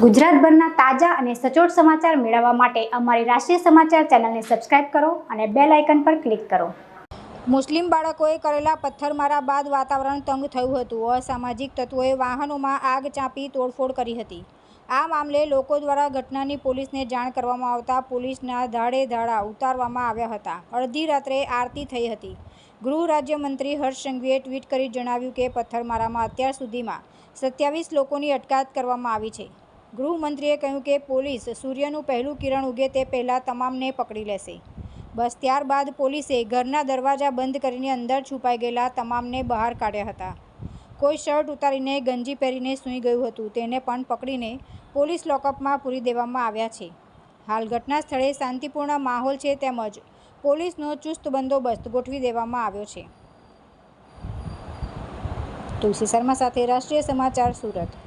ગુજરાતભરના તાજા અને સચોટ સમાચાર મેળવવા માટે અમારી રાષ્ટ્રીય સમાચાર ચેનલને સબસ્ક્રાઇબ કરો અને બેલ આઇકન પર ક્લિક કરો. મુસ્લિમ બાળકોએ કરેલા પથ્થરમારા બાદ વાતાવરણ તંગ થયું હતું. અસામાજિક તત્વોએ વાહનોમાં આગ ચાંપી તોડફોડ કરી હતી. આ મામલે લોકો દ્વારા ઘટનાની પોલીસને જાણ કરવામાં આવતા પોલીસના ધાડે ધાડા ઉતારવામાં આવ્યા હતા. અડધી રાત્રે આરતી થઈ હતી. ગૃહ રાજ્યમંત્રી હર્ષ સંઘવીએ ટ્વીટ કરી જણાવ્યું કે પથ્થરમારામાં અત્યાર સુધીમાં સત્યાવીસ લોકોની અટકાયત કરવામાં આવી છે. ગૃહમંત્રીએ કહ્યું કે પોલીસ સૂર્યનું પહેલું કિરણ ઉગે તે પહેલાં તમામને પકડી લેશે. બસ ત્યારબાદ પોલીસે ઘરના દરવાજા બંધ કરીને અંદર છુપાઈ ગયેલા તમામને બહાર કાઢ્યા હતા. કોઈ શર્ટ ઉતારીને ગંજી પહેરીને સૂઈ ગયું હતું, તેને પણ પકડીને પોલીસ લોકઅપમાં પૂરી દેવામાં આવ્યા છે. હાલ ઘટના સ્થળે શાંતિપૂર્ણ માહોલ છે તેમજ પોલીસનો ચુસ્ત બંદોબસ્ત ગોઠવી દેવામાં આવ્યો છે. તુલસી શર્મા સાથે રાષ્ટ્રીય સમાચાર સુરત.